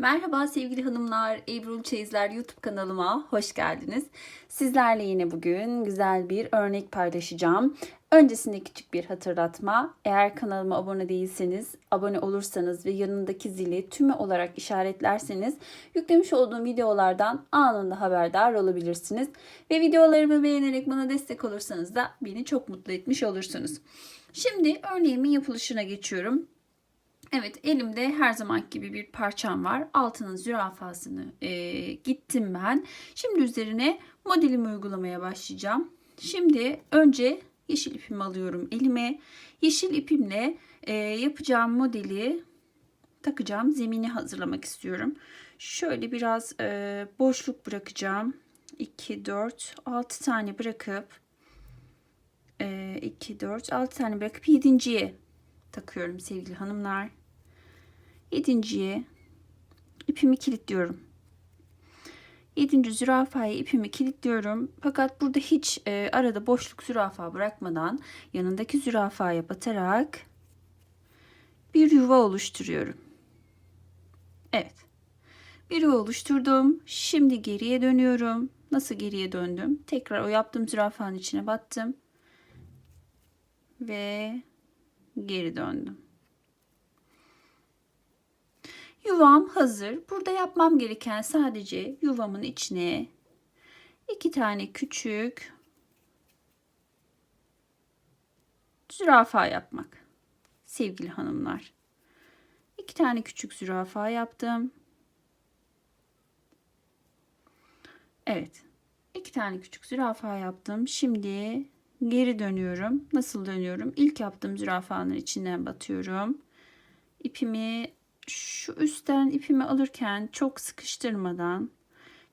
Merhaba sevgili hanımlar, Ebru Çeyizler YouTube kanalıma hoş geldiniz. Sizlerle yine bugün güzel bir örnek paylaşacağım. Öncesinde küçük bir hatırlatma. Eğer kanalıma abone değilseniz, abone olursanız ve yanındaki zili tümü olarak işaretlerseniz yüklemiş olduğum videolardan anında haberdar olabilirsiniz. Ve videolarımı beğenerek bana destek olursanız da beni çok mutlu etmiş olursunuz. Şimdi örneğimin yapılışına geçiyorum. Evet elimde her zaman gibi bir parçam var. Altının zürafasını e, gittim ben. Şimdi üzerine modelimi uygulamaya başlayacağım. Şimdi önce yeşil ipimi alıyorum elime. Yeşil ipimle e, yapacağım modeli takacağım. Zemini hazırlamak istiyorum. Şöyle biraz e, boşluk bırakacağım. 2, 4, 6 tane bırakıp e, 2, 4, 6 tane bırakıp 7.ye takıyorum sevgili hanımlar. Yedinciye ipimi kilitliyorum. Yedinci zürafaya ipimi kilitliyorum. Fakat burada hiç e, arada boşluk zürafa bırakmadan yanındaki zürafaya batarak bir yuva oluşturuyorum. Evet. Bir yuva oluşturdum. Şimdi geriye dönüyorum. Nasıl geriye döndüm? Tekrar o yaptığım zürafanın içine battım. Ve geri döndüm. Yuvam hazır. Burada yapmam gereken sadece yuvamın içine iki tane küçük zürafa yapmak. Sevgili hanımlar. İki tane küçük zürafa yaptım. Evet. iki tane küçük zürafa yaptım. Şimdi geri dönüyorum. Nasıl dönüyorum? İlk yaptığım zürafanın içinden batıyorum. İpimi şu üstten ipimi alırken çok sıkıştırmadan,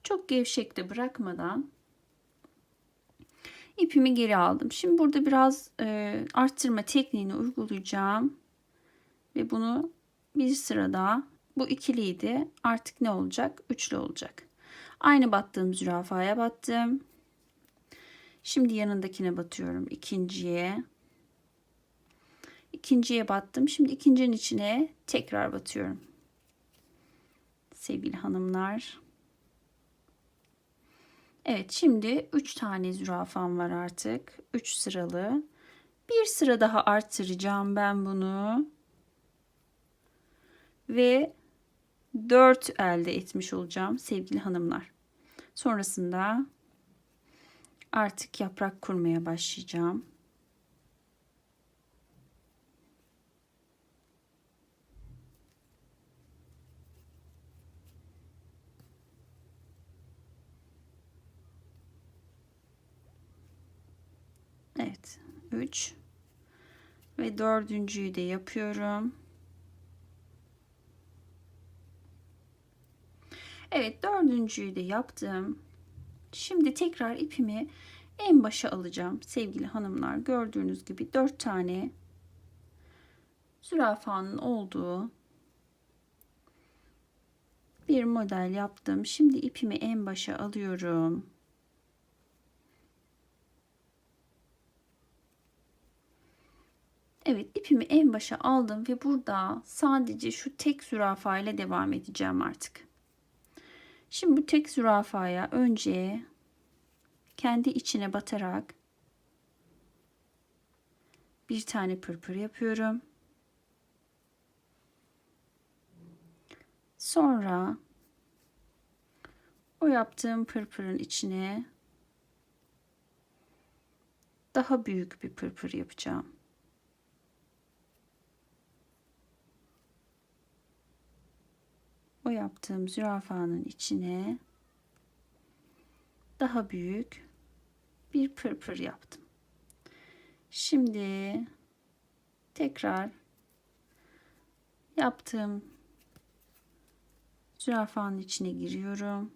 çok gevşek de bırakmadan ipimi geri aldım. Şimdi burada biraz e, arttırma tekniğini uygulayacağım. Ve bunu bir sırada bu ikiliydi. Artık ne olacak? Üçlü olacak. Aynı battığım zürafaya battım. Şimdi yanındakine batıyorum. ikinciye. İkinciye battım. Şimdi ikincinin içine tekrar batıyorum. Sevgili hanımlar. Evet şimdi 3 tane zürafam var artık. 3 sıralı. Bir sıra daha arttıracağım ben bunu. Ve 4 elde etmiş olacağım sevgili hanımlar. Sonrasında artık yaprak kurmaya başlayacağım. Evet. 3 ve dördüncüyü de yapıyorum. Evet dördüncüyü de yaptım. Şimdi tekrar ipimi en başa alacağım sevgili hanımlar. Gördüğünüz gibi dört tane zürafanın olduğu bir model yaptım. Şimdi ipimi en başa alıyorum. Evet ipimi en başa aldım ve burada sadece şu tek zürafa ile devam edeceğim artık. Şimdi bu tek zürafaya önce kendi içine batarak bir tane pırpır yapıyorum. Sonra o yaptığım pırpırın içine daha büyük bir pırpır yapacağım. O yaptığım zürafanın içine daha büyük bir pırpır yaptım. Şimdi tekrar yaptığım zürafanın içine giriyorum.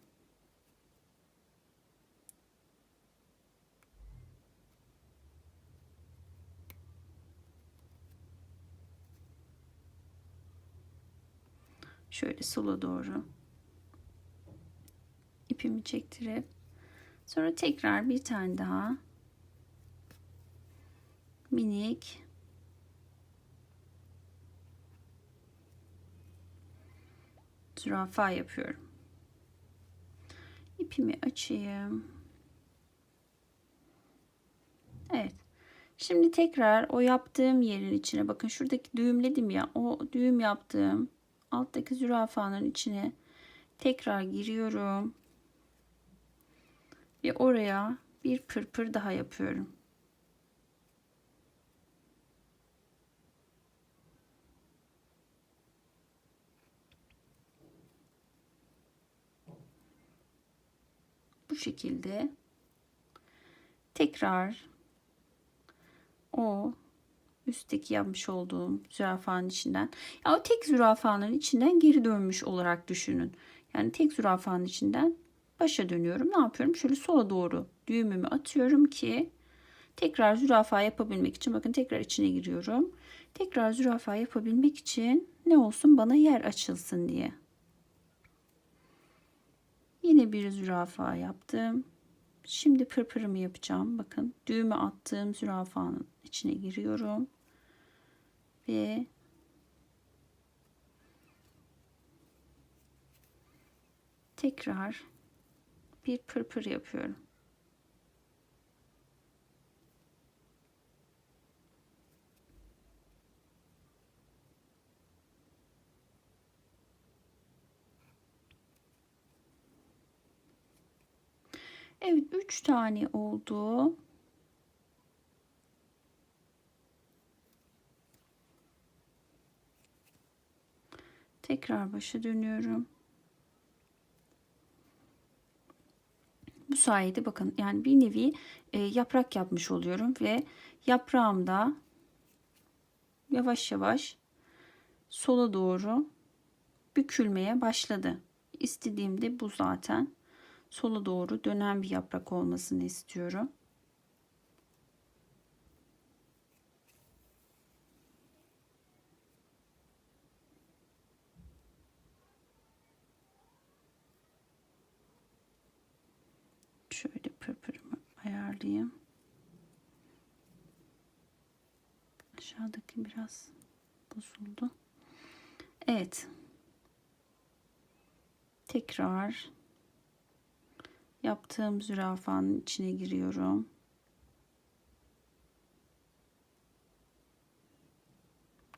Şöyle sola doğru ipimi çektirip sonra tekrar bir tane daha minik zürafa yapıyorum. İpimi açayım. Evet. Şimdi tekrar o yaptığım yerin içine bakın şuradaki düğümledim ya o düğüm yaptığım alttaki zürafanın içine tekrar giriyorum. Ve oraya bir pırpır daha yapıyorum. Bu şekilde tekrar o üstteki yapmış olduğum zürafanın içinden ya o tek zürafanın içinden geri dönmüş olarak düşünün. Yani tek zürafanın içinden başa dönüyorum. Ne yapıyorum? Şöyle sola doğru düğümümü atıyorum ki tekrar zürafa yapabilmek için bakın tekrar içine giriyorum. Tekrar zürafa yapabilmek için ne olsun bana yer açılsın diye. Yine bir zürafa yaptım. Şimdi pırpırımı yapacağım. Bakın düğümü attığım zürafanın içine giriyorum. Ve tekrar bir pırpır yapıyorum. Evet 3 tane oldu. Tekrar başa dönüyorum. Bu sayede bakın yani bir nevi e, yaprak yapmış oluyorum ve yaprağımda yavaş yavaş sola doğru bükülmeye başladı. İstediğim bu zaten. Sola doğru dönen bir yaprak olmasını istiyorum. Şöyle pırpırımı ayarlayayım. Aşağıdaki biraz bozuldu. Evet. Tekrar yaptığım zürafanın içine giriyorum.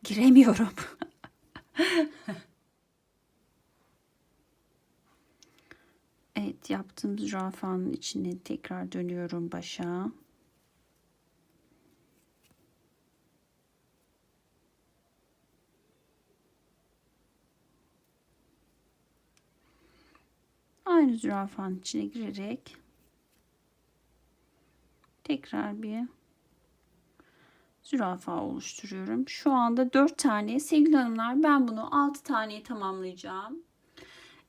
Giremiyorum. evet yaptığım zürafanın içine tekrar dönüyorum başa. Aynı zürafanın içine girerek tekrar bir zürafa oluşturuyorum. Şu anda 4 tane. Sevgili hanımlar ben bunu 6 taneye tamamlayacağım.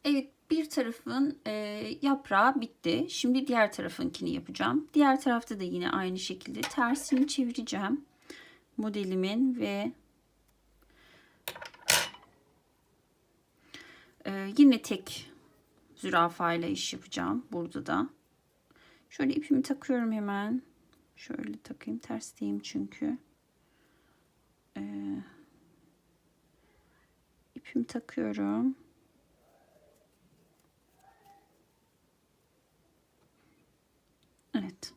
Evet bir tarafın e, yaprağı bitti. Şimdi diğer tarafınkini yapacağım. Diğer tarafta da yine aynı şekilde tersini çevireceğim. Modelimin ve e, yine tek zürafa ile iş yapacağım burada da. Şöyle ipimi takıyorum hemen. Şöyle takayım tersteyim çünkü. Ee, ipimi takıyorum. Evet.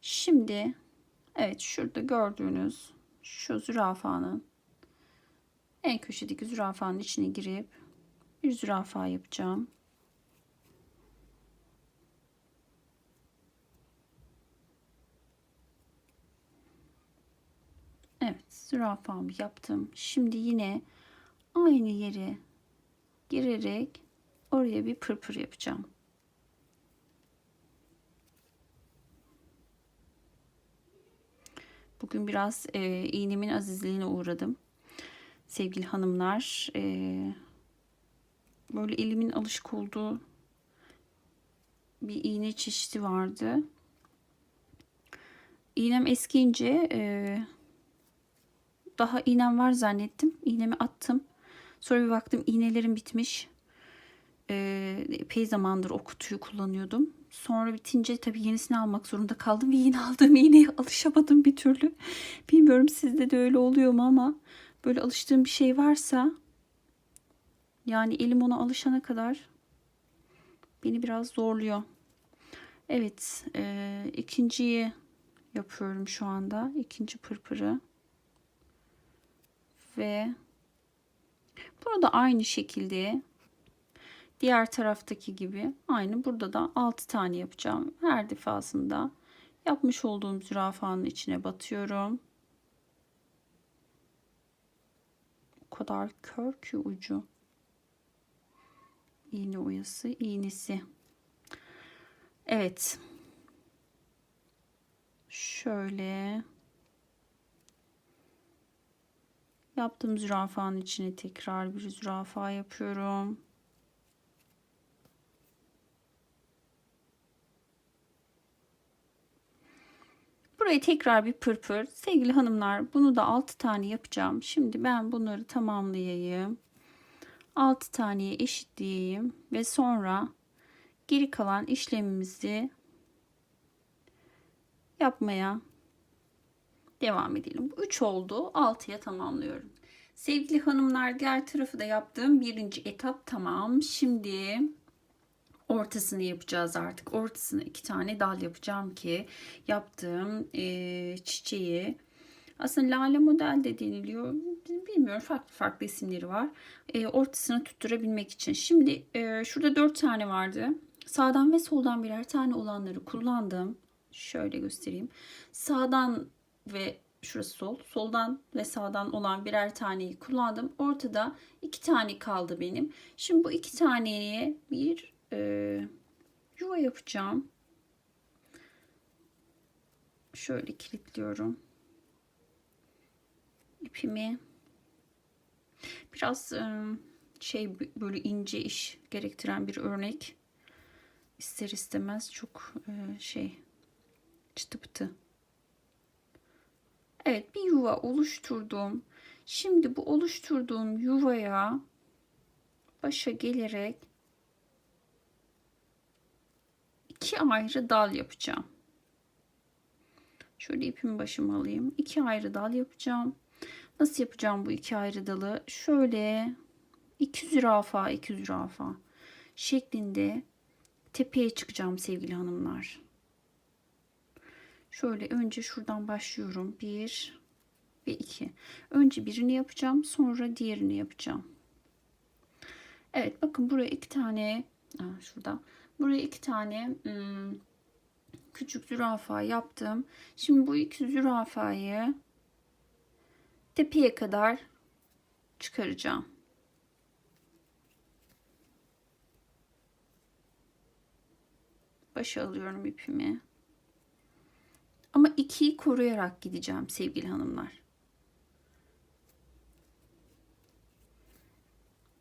Şimdi evet şurada gördüğünüz şu zürafanın en köşedeki zürafanın içine girip bir zürafa yapacağım. Evet zürafamı yaptım. Şimdi yine aynı yere girerek oraya bir pırpır yapacağım. Bugün biraz e, iğnemin azizliğine uğradım. Sevgili hanımlar, e, böyle elimin alışık olduğu bir iğne çeşidi vardı. İğnem eskiyince e, daha iğnem var zannettim. İğnemi attım. Sonra bir baktım iğnelerim bitmiş. Ee, epey zamandır o kutuyu kullanıyordum. Sonra bitince tabii yenisini almak zorunda kaldım ve yine aldığım iğneye alışamadım bir türlü. Bilmiyorum sizde de öyle oluyor mu ama böyle alıştığım bir şey varsa Yani elim ona alışana kadar beni biraz zorluyor. Evet, e, ikinciyi yapıyorum şu anda. İkinci pırpırı. Ve burada aynı şekilde diğer taraftaki gibi aynı burada da 6 tane yapacağım. Her defasında yapmış olduğum zürafanın içine batıyorum. O kadar kör ki ucu. İğne oyası, iğnesi. Evet. Şöyle yaptığım zürafanın içine tekrar bir zürafa yapıyorum. Burayı tekrar bir pırpır. Sevgili hanımlar bunu da 6 tane yapacağım. Şimdi ben bunları tamamlayayım. 6 taneye eşitleyeyim ve sonra geri kalan işlemimizi yapmaya devam edelim. Bu 3 oldu. 6'ya tamamlıyorum. Sevgili hanımlar diğer tarafı da yaptığım birinci etap tamam. Şimdi ortasını yapacağız artık. Ortasına iki tane dal yapacağım ki yaptığım e, çiçeği aslında lale model de deniliyor. Bilmiyorum farklı farklı isimleri var. E, ortasını tutturabilmek için. Şimdi e, şurada dört tane vardı. Sağdan ve soldan birer tane olanları kullandım. Şöyle göstereyim. Sağdan ve şurası sol. Soldan ve sağdan olan birer taneyi kullandım. Ortada iki tane kaldı benim. Şimdi bu iki taneye bir e, yuva yapacağım. Şöyle kilitliyorum. İpimi biraz e, şey böyle ince iş gerektiren bir örnek. İster istemez çok e, şey çıtı pıtı. Evet bir yuva oluşturdum. Şimdi bu oluşturduğum yuvaya başa gelerek iki ayrı dal yapacağım. Şöyle ipimi başıma alayım. İki ayrı dal yapacağım. Nasıl yapacağım bu iki ayrı dalı? Şöyle iki zürafa, iki zürafa şeklinde tepeye çıkacağım sevgili hanımlar. Şöyle önce şuradan başlıyorum. Bir ve iki. Önce birini yapacağım. Sonra diğerini yapacağım. Evet bakın buraya iki tane aa, şurada buraya iki tane ım, küçük zürafa yaptım. Şimdi bu iki zürafayı tepeye kadar çıkaracağım. Başa alıyorum ipimi. Ama ikiyi koruyarak gideceğim sevgili hanımlar.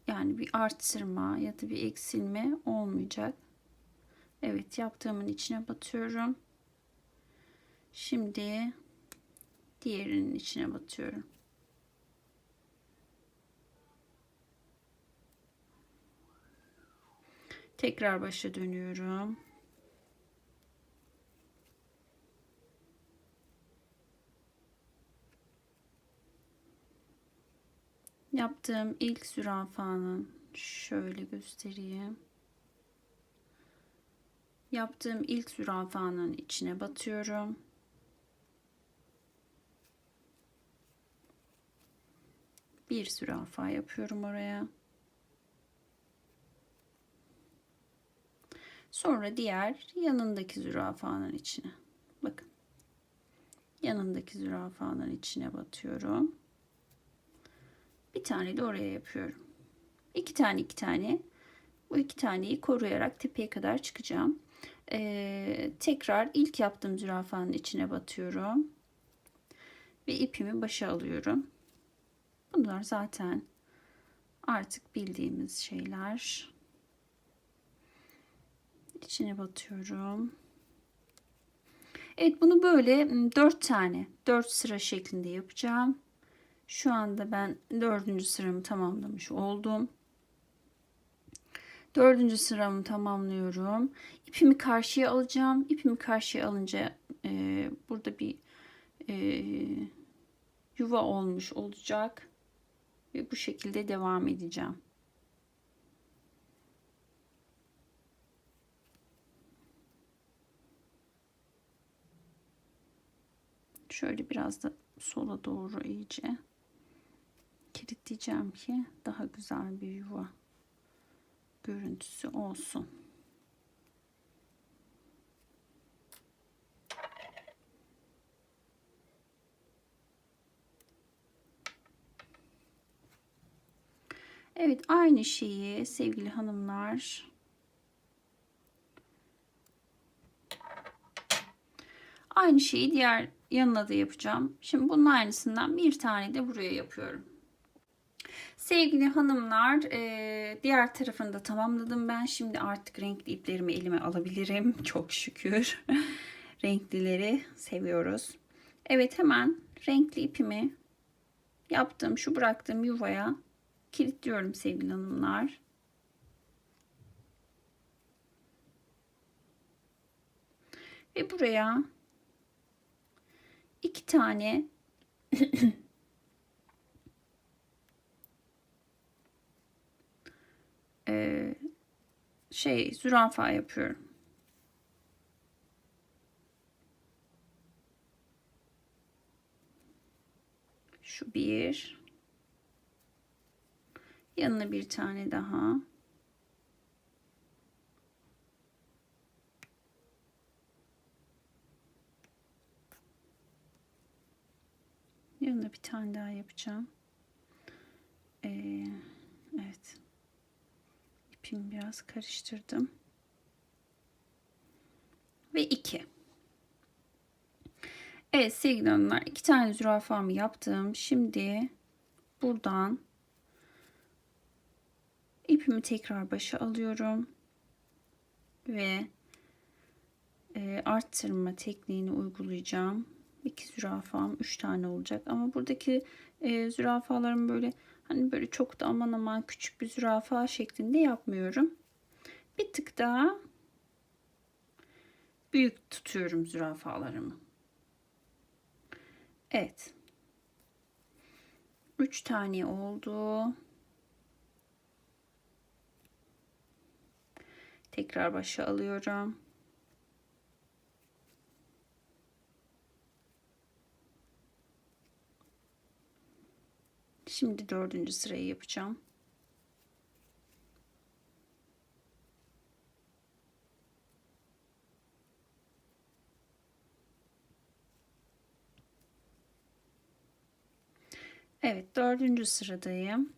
Yani bir arttırma ya da bir eksilme olmayacak. Evet yaptığımın içine batıyorum. Şimdi diğerinin içine batıyorum. Tekrar başa dönüyorum. Yaptığım ilk zürafanın şöyle göstereyim. Yaptığım ilk zürafanın içine batıyorum. Bir zürafa yapıyorum oraya. Sonra diğer yanındaki zürafanın içine. Bakın. Yanındaki zürafanın içine batıyorum. Bir tane de oraya yapıyorum. İki tane iki tane. Bu iki taneyi koruyarak tepeye kadar çıkacağım. Ee, tekrar ilk yaptığım zürafanın içine batıyorum. Ve ipimi başa alıyorum. Bunlar zaten artık bildiğimiz şeyler. İçine batıyorum. Evet bunu böyle dört tane, dört sıra şeklinde yapacağım. Şu anda ben dördüncü sıramı tamamlamış oldum. Dördüncü sıramı tamamlıyorum. İpimi karşıya alacağım. İpimi karşıya alınca e, burada bir e, yuva olmuş olacak. Ve bu şekilde devam edeceğim. Şöyle biraz da sola doğru iyice kilitleyeceğim ki daha güzel bir yuva görüntüsü olsun. Evet aynı şeyi sevgili hanımlar aynı şeyi diğer yanına da yapacağım. Şimdi bunun aynısından bir tane de buraya yapıyorum. Sevgili hanımlar e, diğer tarafını da tamamladım ben. Şimdi artık renkli iplerimi elime alabilirim. Çok şükür. Renklileri seviyoruz. Evet hemen renkli ipimi yaptığım şu bıraktığım yuvaya kilitliyorum sevgili hanımlar. Ve buraya iki tane e, şey zürafa yapıyorum. Şu bir. Yanına bir tane daha. Yanına bir tane daha yapacağım. Ee, evet. İpimi biraz karıştırdım. Ve iki. Evet sevgili hanımlar iki tane zürafamı yaptım. Şimdi buradan ipimi tekrar başa alıyorum ve e, arttırma tekniğini uygulayacağım. İki zürafam üç tane olacak ama buradaki e, zürafalarım böyle hani böyle çok da aman aman küçük bir zürafa şeklinde yapmıyorum. Bir tık daha büyük tutuyorum zürafalarımı. Evet. Üç tane oldu. Tekrar başa alıyorum. Şimdi dördüncü sırayı yapacağım. Evet dördüncü sıradayım.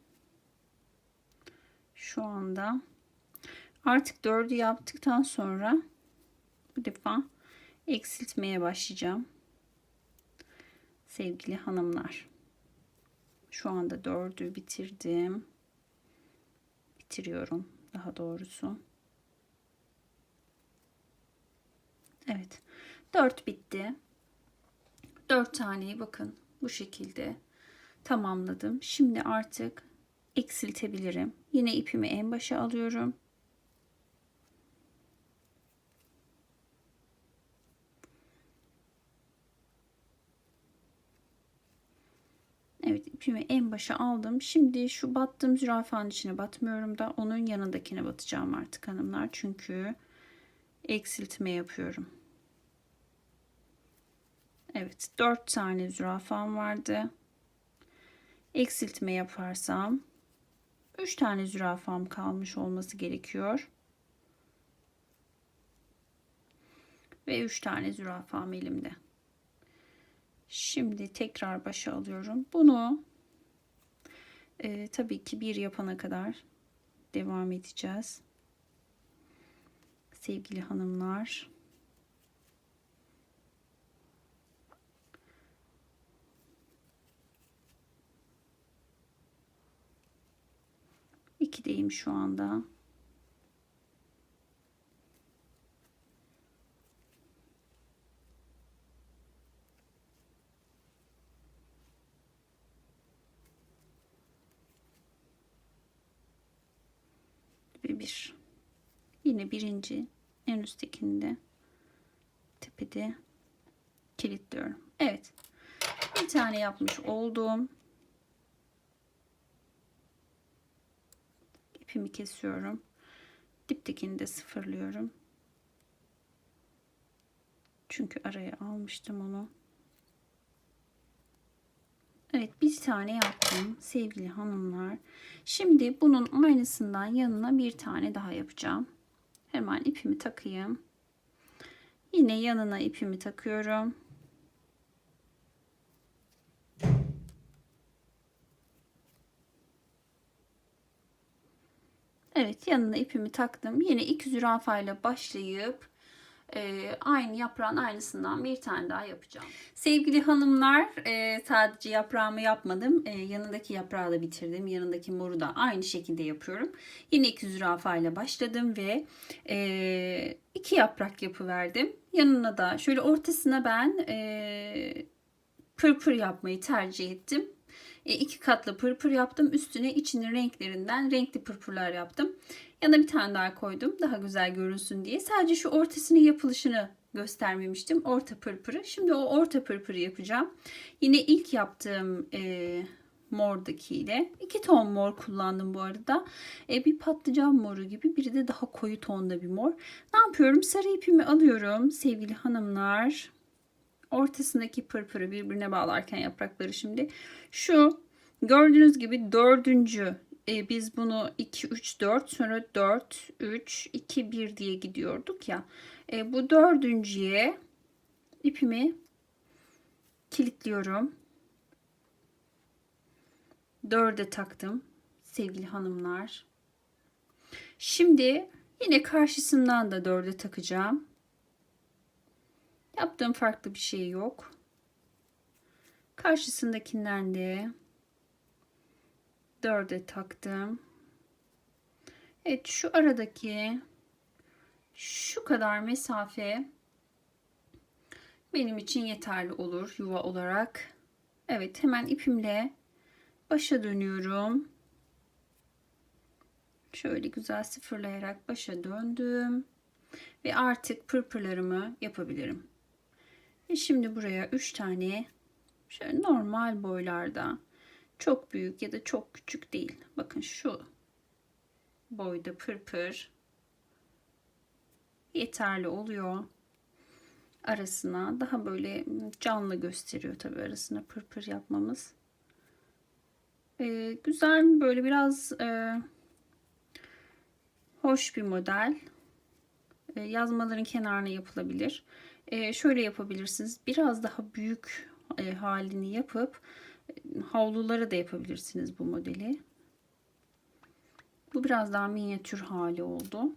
Şu anda artık dördü yaptıktan sonra bu defa eksiltmeye başlayacağım. Sevgili hanımlar. Şu anda dördü bitirdim. Bitiriyorum daha doğrusu. Evet. Dört bitti. Dört taneyi bakın bu şekilde tamamladım. Şimdi artık eksiltebilirim. Yine ipimi en başa alıyorum. Evet ipimi en başa aldım. Şimdi şu battığım zürafanın içine batmıyorum da onun yanındakine batacağım artık hanımlar. Çünkü eksiltme yapıyorum. Evet 4 tane zürafam vardı. Eksiltme yaparsam 3 tane zürafam kalmış olması gerekiyor. Ve 3 tane zürafam elimde. Şimdi tekrar başa alıyorum. Bunu e, tabii ki bir yapana kadar devam edeceğiz. Sevgili hanımlar. İkideyim şu anda. Ve. Yine birinci en üsttekinde tepede kilitliyorum. Evet. Bir tane yapmış oldum. İpimi kesiyorum. Diptekini de sıfırlıyorum. Çünkü araya almıştım onu. Evet bir tane yaptım sevgili hanımlar. Şimdi bunun aynısından yanına bir tane daha yapacağım. Hemen ipimi takayım. Yine yanına ipimi takıyorum. Evet yanına ipimi taktım. Yine iki zürafayla başlayıp e, aynı yaprağın aynısından bir tane daha yapacağım. Sevgili hanımlar e, sadece yaprağımı yapmadım. E, yanındaki yaprağı da bitirdim. Yanındaki moru da aynı şekilde yapıyorum. Yine iki zürafayla başladım ve e, iki yaprak yapıverdim. Yanına da şöyle ortasına ben e, pırpır yapmayı tercih ettim. E, iki katlı pırpır yaptım. Üstüne içinin renklerinden renkli pırpırlar yaptım. Yanına bir tane daha koydum. Daha güzel görünsün diye. Sadece şu ortasının yapılışını göstermemiştim. Orta pırpırı. Şimdi o orta pırpırı yapacağım. Yine ilk yaptığım e, mordakiyle. iki ton mor kullandım bu arada. E, bir patlıcan moru gibi. Biri de daha koyu tonda bir mor. Ne yapıyorum? Sarı ipimi alıyorum sevgili hanımlar ortasındaki pırpırı birbirine bağlarken yaprakları şimdi şu gördüğünüz gibi dördüncü e, biz bunu 2 3 4 sonra 4 3 2 1 diye gidiyorduk ya. E, bu dördüncüye ipimi kilitliyorum. Dörde taktım sevgili hanımlar. Şimdi yine karşısından da dörde takacağım. Yaptığım farklı bir şey yok. Karşısındakinden de dörde taktım. Evet şu aradaki şu kadar mesafe benim için yeterli olur yuva olarak. Evet hemen ipimle başa dönüyorum. Şöyle güzel sıfırlayarak başa döndüm. Ve artık pırpırlarımı yapabilirim. Ve şimdi buraya 3 tane şöyle normal boylarda çok büyük ya da çok küçük değil. Bakın şu boyda pırpır yeterli oluyor. Arasına daha böyle canlı gösteriyor tabii arasına pırpır yapmamız. Ee, güzel böyle biraz e, hoş bir model. E, yazmaların kenarına yapılabilir. E, şöyle yapabilirsiniz. Biraz daha büyük e, halini yapıp havlulara da yapabilirsiniz bu modeli. Bu biraz daha minyatür hali oldu.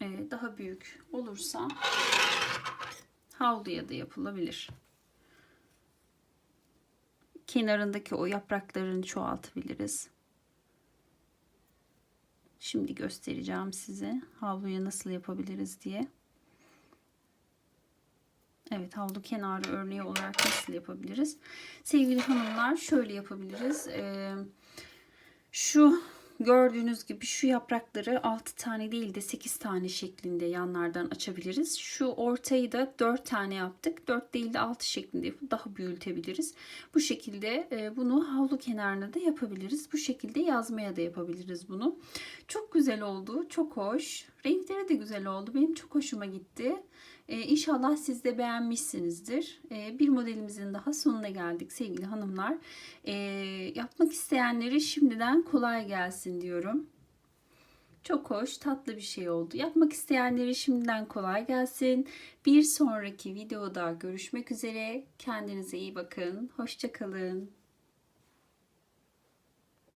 E, daha büyük olursa havluya da yapılabilir. Kenarındaki o yapraklarını çoğaltabiliriz. Şimdi göstereceğim size havluya nasıl yapabiliriz diye. Evet havlu kenarı örneği olarak nasıl yapabiliriz? Sevgili hanımlar şöyle yapabiliriz. Ee, şu gördüğünüz gibi şu yaprakları 6 tane değil de 8 tane şeklinde yanlardan açabiliriz. Şu ortayı da 4 tane yaptık. 4 değil de 6 şeklinde yapıp daha büyütebiliriz. Bu şekilde e, bunu havlu kenarına da yapabiliriz. Bu şekilde yazmaya da yapabiliriz bunu. Çok güzel oldu. Çok hoş. Renkleri de güzel oldu. Benim çok hoşuma gitti. Ee, inşallah siz de beğenmişsinizdir. Ee, bir modelimizin daha sonuna geldik sevgili hanımlar. Ee, yapmak isteyenlere şimdiden kolay gelsin diyorum. Çok hoş, tatlı bir şey oldu. Yapmak isteyenlere şimdiden kolay gelsin. Bir sonraki videoda görüşmek üzere. Kendinize iyi bakın. Hoşçakalın.